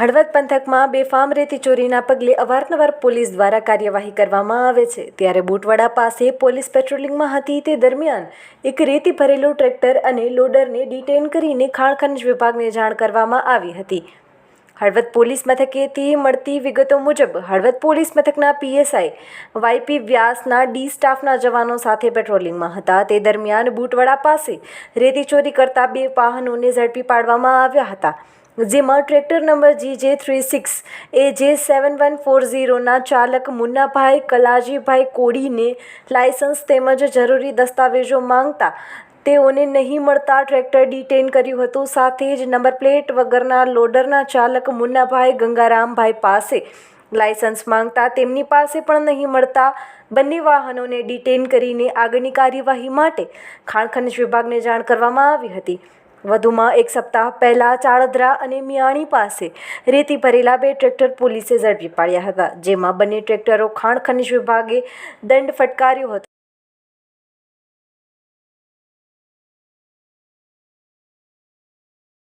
હળવદ પંથકમાં બેફામ રેતી ચોરીના પગલે અવારનવાર પોલીસ દ્વારા કાર્યવાહી કરવામાં આવે છે. ત્યારે બુટવાડા પાસે પોલીસ પેટ્રોલિંગમાં હતી તે દરમિયાન એક રેતી ભરેલું ટ્રેક્ટર અને લોડરને ડિટેન કરીને ખાણ ખનિજ વિભાગને જાણ કરવામાં આવી હતી. હળવદ પોલીસ મથકેથી મળતી વિગતો મુજબ હળવદ પોલીસ મથકના પીએસઆઈ વાયપી વ્યાસના ડી સ્ટાફના જવાનો સાથે પેટ્રોલિંગમાં હતા. તે દરમિયાન બુટવાડા પાસે રેતી ચોરી કરતા બે વાહનોને ઝડપી પાડવામાં આવ્યા હતા, જેમાં ટ્રેક્ટર નંબર જી જે થ્રી સિક્સ એ જે સેવન વન ફોર ઝીરોના ચાલક મુન્નાભાઈ કલાજીભાઈ કોડીને લાયસન્સ તેમજ જરૂરી દસ્તાવેજો માંગતા તેઓને નહીં મળતા ટ્રેક્ટર ડિટેન કર્યું હતું. સાથે જ નંબર પ્લેટ વગરના લોડરના ચાલક મુન્નાભાઈ ગંગારામભાઈ પાસે લાયસન્સ માંગતા તેમની પાસે પણ નહીં મળતા. બંને વાહનોને ડિટેન કરીને આગળની કાર્યવાહી માટે ખાણ ખનિજ વિભાગને જાણ કરવામાં આવી હતી. વધુમાં એક સપ્તાહ પહેલાં ચાળદરા અને મિયાણી પાસે રેતી ભરેલા બે ટ્રેક્ટર પોલીસે ઝડપી પાડ્યા હતા, જેમાં બંને ટ્રેક્ટરો ખાણ ખનિજ વિભાગે દંડ ફટકાર્યો હતો.